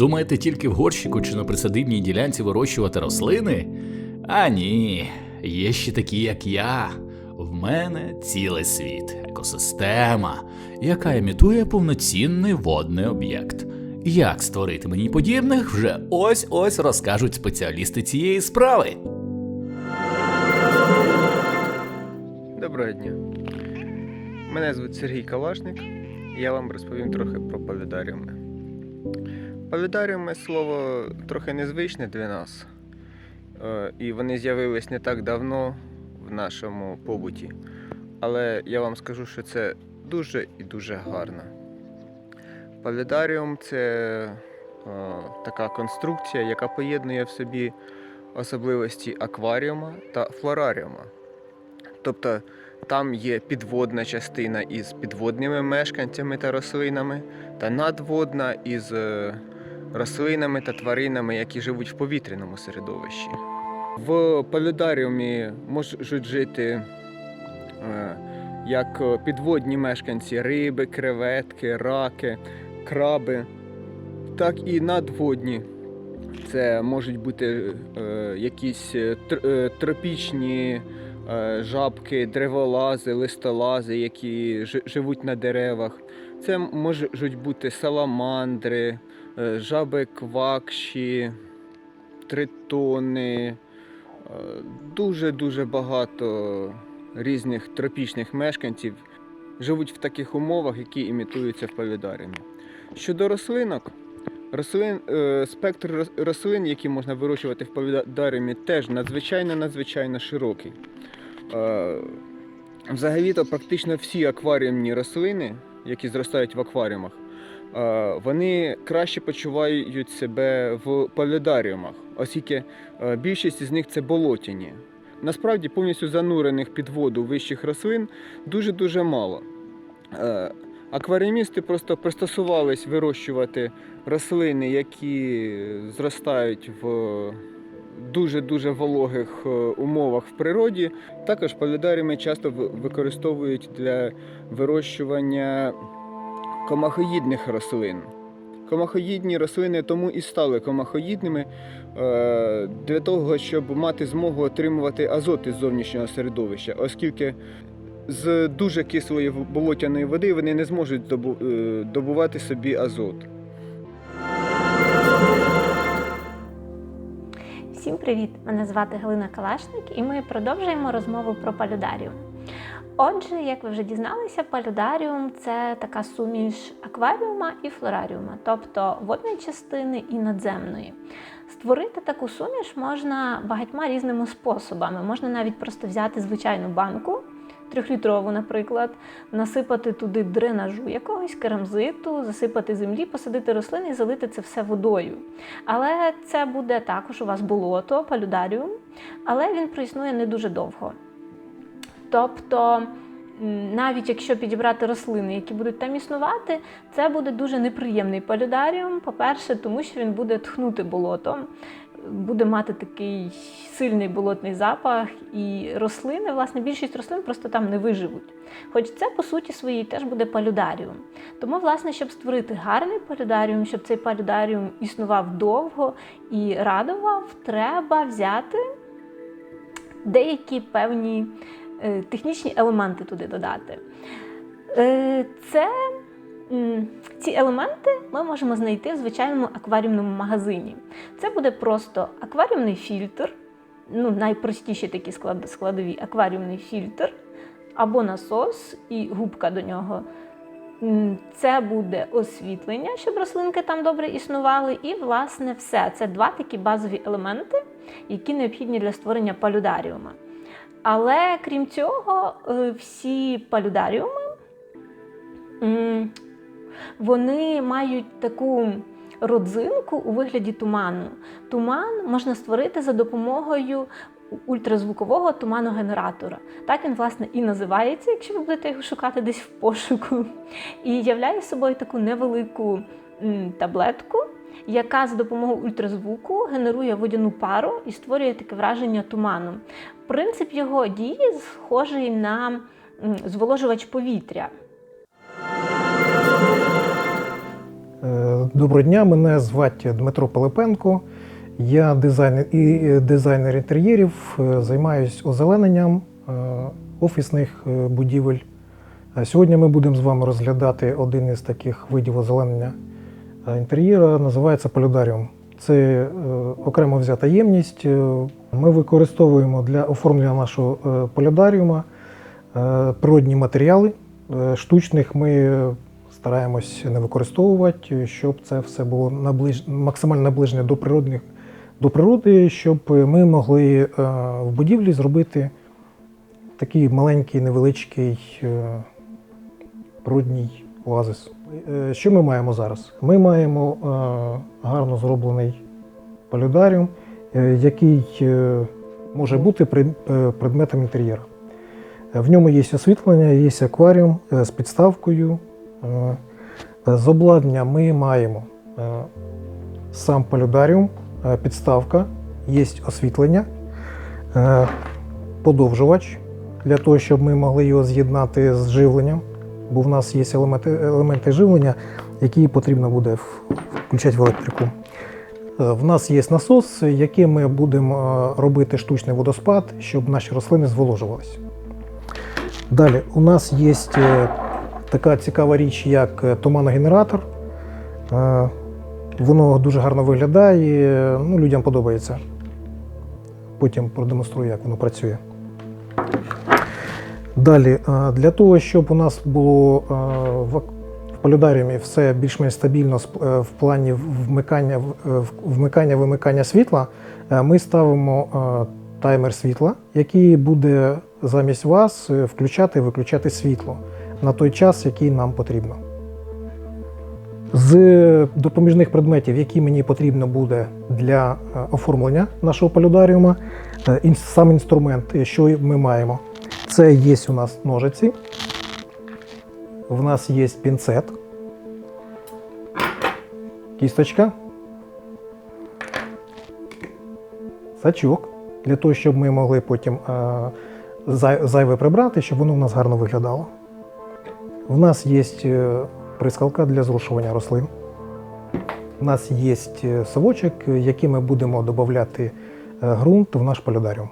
Думаєте, тільки в горщику чи на присадибній ділянці вирощувати рослини? А ні, є ще такі, як я. В мене цілий світ, екосистема, яка імітує повноцінний водний об'єкт. Як створити мені подібних, вже ось ось розкажуть спеціалісти цієї справи. Доброго дня. Мене звуть Сергій Калашник, і я вам розповім трохи про павідаріуми. Павідаріуми слово трохи незвичне для нас, е, і вони з'явились не так давно в нашому побуті. Але я вам скажу, що це дуже і дуже гарно. Павідаріум це е, така конструкція, яка поєднує в собі особливості акваріума та флораріума. Тобто там є підводна частина із підводними мешканцями та рослинами, та надводна із е, рослинами та тваринами, які живуть в повітряному середовищі. В павідаріумі можуть жити е, як підводні мешканці риби, креветки, раки, краби, так і надводні. Це можуть бути е, якісь е, тр- тропічні жабки, древолази, листолази, які живуть на деревах. Це можуть бути саламандри, жаби квакші, тритони. е, Дуже-дуже багато різних тропічних мешканців живуть в таких умовах, які імітуються в павідаріумі. Щодо рослинок, рослин, е, спектр рослин, які можна вирощувати в павідаріумі, теж надзвичайно надзвичайно широкий. Е, Взагалі-то практично всі акваріумні рослини, які зростають в акваріумах, е, вони краще почувають себе в павідаріумах, оскільки більшість з них це болотяні. Насправді повністю занурених під воду вищих рослин дуже-дуже мало. Акваріумісти просто пристосувались вирощувати рослини, які зростають в дуже-дуже вологих е, умовах в природі. Також павідаріуми часто використовують для вирощування комахоїдних рослин. Комахоїдні рослини тому і стали комахоїдними е, для того, щоб мати змогу отримувати азот із зовнішнього середовища, оскільки з дуже кислої болотяної води вони не зможуть е, добувати собі азот. Всім привіт! Мене звати Галина Калашник, і ми продовжуємо розмову про палюдаріум. Отже, як ви вже дізналися, палюдаріум це така суміш акваріума і флораріума, тобто водної частини і надземної. Створити таку суміш можна багатьма різними способами. Можна навіть просто взяти звичайну банку, трьохлітрову, наприклад, насипати туди дренажу якогось керамзиту, засипати землі, посадити рослини і залити це все водою. Але це буде також у вас болото, палюдаріум, але він проіснує не дуже довго. Тобто, навіть якщо підібрати рослини, які будуть там існувати, це буде дуже неприємний палюдаріум. По-перше, тому що він буде тхнути болотом, буде мати такий сильний болотний запах, і рослини, власне, більшість рослин просто там не виживуть. Хоч це, по суті своїй, теж буде палюдаріум. Тому, власне, щоб створити гарний палюдаріум, щоб цей палюдаріум існував довго і радував, треба взяти деякі певні технічні елементи туди додати. Е, Це ці елементи ми можемо знайти в звичайному акваріумному магазині. Це буде просто акваріумний фільтр, ну, найпростіші такі складові акваріумний фільтр, або насос і губка до нього. Це буде освітлення, щоб рослинки там добре існували. І, власне, все. Це два такі базові елементи, які необхідні для створення палюдаріума. Але крім цього, е, всі палюдаріуми вони мають таку родзинку у вигляді туману. Туман можна створити за допомогою ультразвукового туманогенератора. Так він, власне, і називається, якщо ви будете його шукати десь в пошуку. І являє собою таку невелику таблетку, яка за допомогою ультразвуку генерує водяну пару і створює таке враження туману. Принцип його дії схожий на зволожувач повітря. Е, Доброго дня, мене звати Дмитро Пилипенко. Я дизайнер і дизайнер інтер'єрів, е, займаюся озелененням е, офісних будівель. Сьогодні ми будемо з вами розглядати один із таких видів озеленення інтер'єра, називається полюдаріум. Це е, окремо взята ємність. Е, Ми використовуємо для оформлення нашого е, полюдаріума природні матеріали. Штучних ми стараємось не використовувати, щоб це все було наближ... максимально наближене до природних до природи, щоб ми могли в будівлі зробити такий маленький, невеличкий природній оазис. Е, Що ми маємо зараз? Ми маємо е, гарно зроблений полюдаріум, е, який може бути предметом інтер'єру. В ньому є освітлення, є акваріум з підставкою. З обладнання ми маємо сам полюдаріум, е, підставка, є освітлення, подовжувач для того, щоб ми могли його з'єднати з живленням, бо в нас є елементи, елементи живлення, які потрібно буде включати в електрику. Е, В нас є насос, яким ми будемо е, робити штучний водоспад, щоб наші рослини зволожувалися. Далі у нас є е, така цікава річ, як туманогенератор. Воно дуже гарно виглядає, ну, людям подобається. Потім продемонструю, як воно працює. Далі, е, для того, щоб у нас було е, в полюдаріумі все більш-менш стабільно е, в плані вмикання, вмикання вимикання світла, ми ставимо таймер світла, який буде замість вас включати і виключати світло на той час, який нам потрібно. З допоміжних предметів, які мені потрібно буде для оформлення нашого полюдаріума, сам інструмент, що ми маємо, це є у нас ножиці, в нас є пінцет, кісточка, сачок, для того, щоб ми могли потім е, зайве прибрати, щоб воно в нас гарно виглядало. В нас є е, прискалка для зрушування рослин. У нас є е, совочок, який ми будемо додати ґрунт в наш полюдаріум.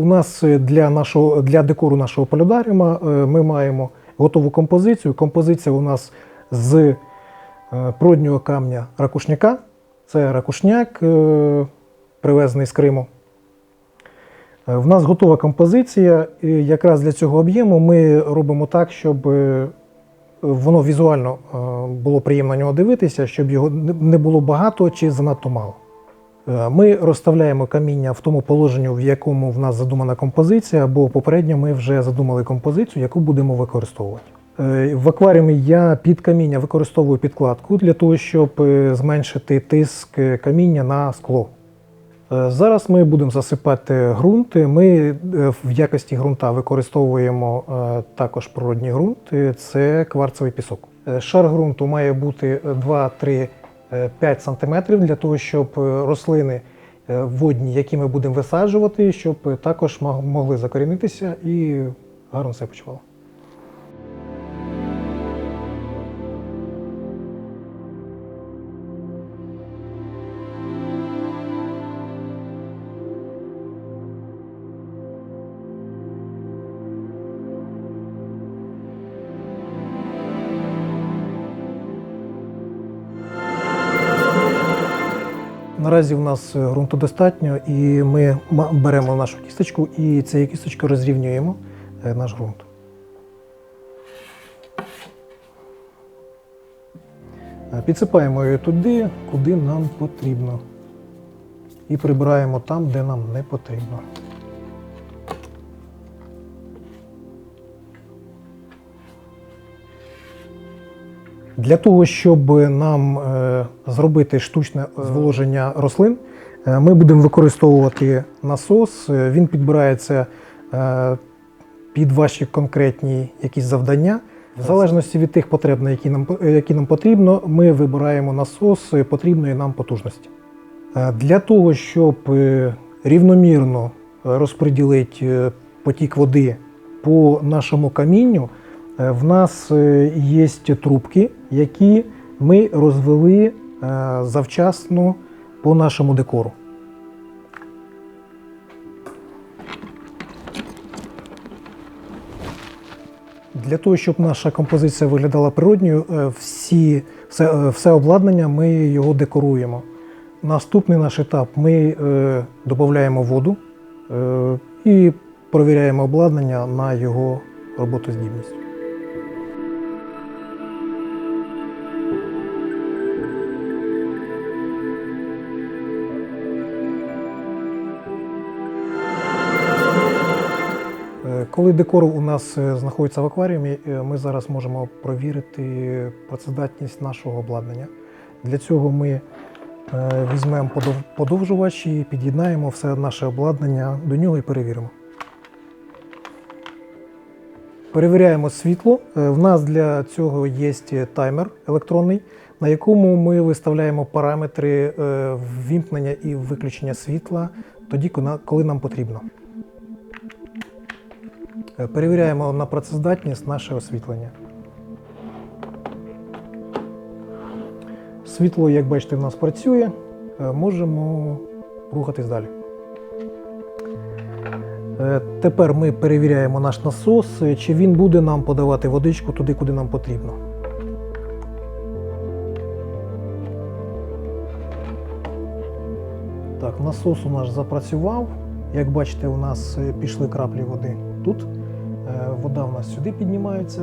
У нас е, для, нашого, для декору нашого полюдаріума е, ми маємо готову композицію. Композиція у нас з е, природнього камня ракушняка. Це ракушняк, привезений з Криму. В нас готова композиція. і Якраз для цього об'єму ми робимо так, щоб воно візуально було приємно на нього дивитися, щоб його не було багато чи занадто мало. Е, Ми розставляємо каміння в тому положенні, в якому в нас задумана композиція, бо попередньо ми вже задумали композицію, яку будемо використовувати. Е, В акваріумі я під каміння використовую підкладку для того, щоб е, зменшити тиск каміння на скло. Зараз ми будемо засипати ґрунт. Ми в якості ґрунта використовуємо також природній ґрунт, це кварцевий пісок. Шар ґрунту має бути 2-3 5 см для того, щоб е, рослини е, водні, які ми будемо висаджувати, щоб е, також могли закорінитися і гарно себе почували. Наразі в нас е, ґрунту достатньо, і ми беремо нашу кісточку і цією кісточкою розрівнюємо е, наш ґрунт. Е, Підсипаємо її туди, куди нам потрібно. І прибираємо там, де нам не потрібно. Для того, щоб нам е, зробити штучне зволоження рослин, е, ми будемо використовувати насос. Е, Він підбирається під ваші конкретні якісь завдання. В залежності від тих потреб, які нам, які нам потрібно, ми вибираємо насос потрібної нам потужності. Для того, щоб рівномірно розподілити потік води по нашому камінню, в нас е, є трубки, які ми розвели е, завчасно по нашому декору. Для того, щоб наша композиція виглядала природньою, е, всі, все, е, все обладнання ми його декоруємо. Наступний наш етап ми е, додаємо воду е, і провіряємо обладнання на його роботоздібність. Коли декор у нас е, знаходиться в акваріумі, е, ми зараз можемо провірити працездатність нашого обладнання. Для цього ми е, візьмемо подов- подовжувач і під'єднаємо все наше обладнання до нього і перевіримо. Перевіряємо світло. В нас для цього є таймер електронний, на якому ми виставляємо параметри ввімкнення і виключення світла тоді, коли нам потрібно. Е, Перевіряємо на працездатність наше освітлення. Світло, як бачите, в нас працює. Е, Можемо рухатись далі. Е, Тепер ми перевіряємо наш насос, чи він буде нам подавати водичку туди, куди нам потрібно. Так, насос у нас запрацював. Як бачите, у нас пішли краплі води тут. Вода у нас сюди піднімається,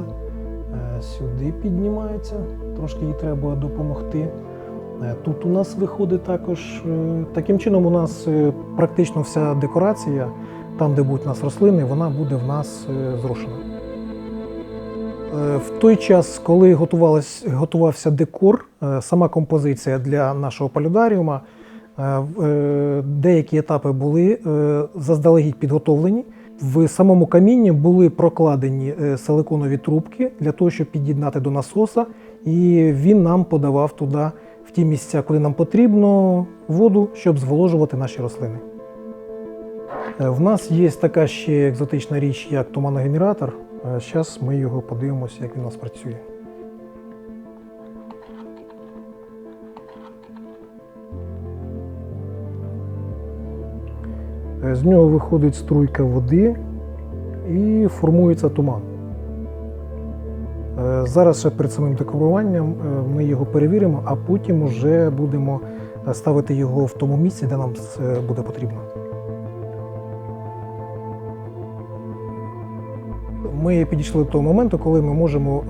е, сюди піднімається. Трошки їй треба допомогти. Е, Тут у нас виходить також. е, Таким чином, у нас практично вся декорація, там, де будуть у нас рослини, вона буде в нас зрушена. В той час, коли готувався декор, сама композиція для нашого полюдаріума, в- е, деякі етапи були заздалегідь підготовлені. В самому камінні були прокладені е, силиконові трубки для того, щоб під'єднати до насоса, і він нам подавав туди, в ті місця, куди нам потрібно, воду, щоб зволожувати наші рослини. Е, В нас є така ще екзотична річ, як туманогенератор. Зараз ми його подивимося, як він у нас працює. З нього виходить струйка води і формується туман. Е, Зараз ще перед самим декоруванням е, ми його перевіримо, а потім вже будемо е, ставити його в тому місці, де нам це буде потрібно. Ми підійшли до того моменту, коли ми можемо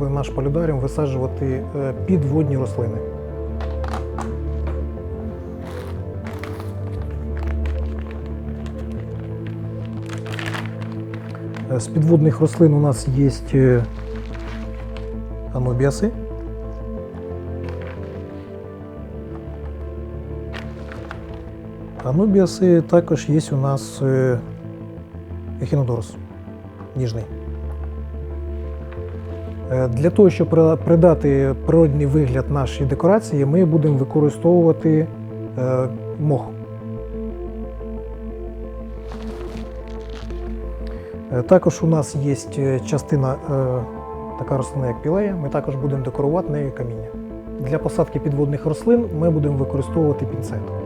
в наш полюдаріум висаджувати підводні рослини. З підводних рослин у нас є е, анубіаси. Анубіаси також є у нас е, ехінодорус ніжний. Е, Для того, щоб придати природний вигляд нашій декорації, ми будемо використовувати е, мох. Також у нас є е, частина, е, така рослина, як пілея. Ми також будемо декорувати нею каміння. Для посадки підводних рослин ми будемо використовувати пінцет.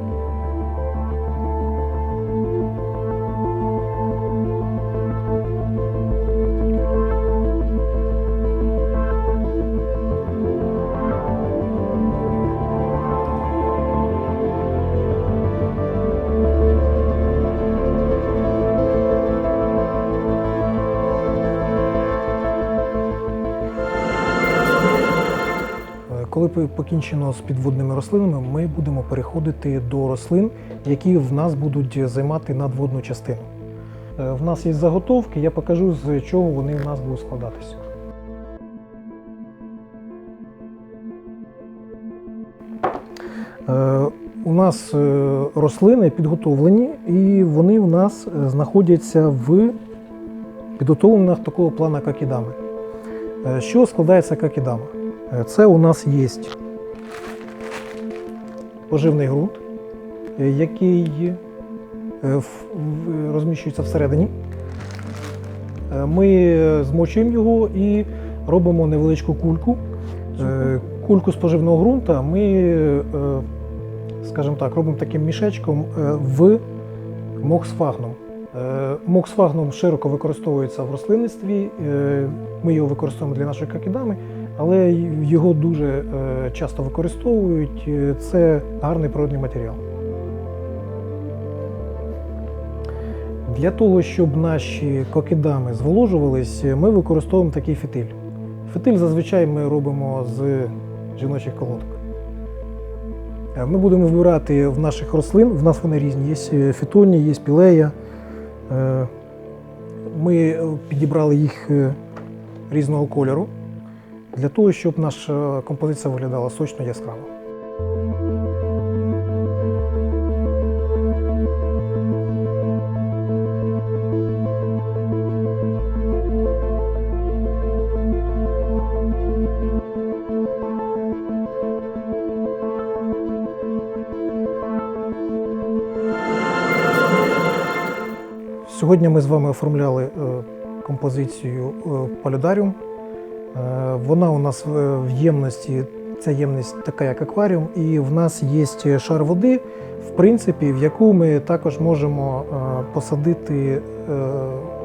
Покінчено з підводними рослинами, ми будемо переходити до рослин, які в нас будуть займати надводну частину. Е, В нас є заготовки, я покажу, з чого вони в нас будуть складатися. Е, У нас е, рослини підготовлені, і вони в нас знаходяться в підготовлених такого плану какідами. Що складається какідама? Е, Це у нас є поживний ґрунт, е, який е, розміщується всередині. Ми змочуємо його і робимо невеличку кульку. Кульку з поживного ґрунту ми, скажімо так, робимо таким мішечком в моксфагнум. Е, Моксфагнум широко використовується в рослинництві. Ми його використовуємо для нашої какідами, але його дуже е, часто використовують. Е, Це гарний природний матеріал. Для того, щоб наші кокідами зволожувались, ми використовуємо такий фітиль. Фітиль зазвичай ми робимо з жіночих колодок. Е, Ми будемо вибирати в наших рослин, в нас вони різні, є фітонні, є пілея. Е, Ми е, підібрали їх е, різного кольору для того, щоб наша композиція виглядала сочно яскраво. Сьогодні ми з вами оформляли е, композицію е, полюдаріум. Е, Вона у нас в ємності, ця ємність така, як акваріум, і в нас є шар води, в принципі, в яку ми також можемо е, посадити е,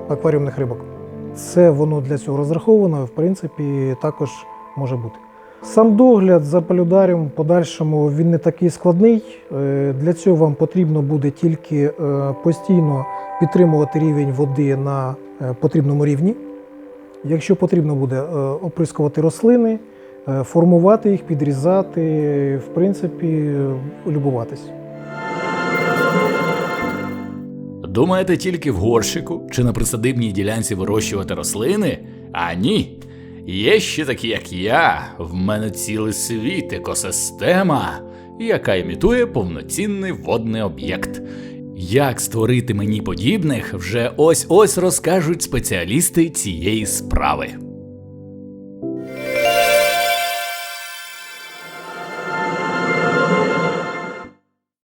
акваріумних рибок. Це воно для цього розраховано, в принципі, також може бути. Сам догляд за полюдаріум в подальшому він не такий складний. Е, Для цього вам потрібно буде тільки е, постійно підтримувати рівень води на е, потрібному рівні. Якщо потрібно буде е, оприскувати рослини, е, формувати їх, підрізати, в принципі, любуватись. Думаєте тільки в горщику чи на присадибній ділянці вирощувати рослини? А ні. Є ще такі, як я. В мене цілий світ, екосистема, яка імітує повноцінний водний об'єкт. Як створити мені подібних, вже ось ось розкажуть спеціалісти цієї справи.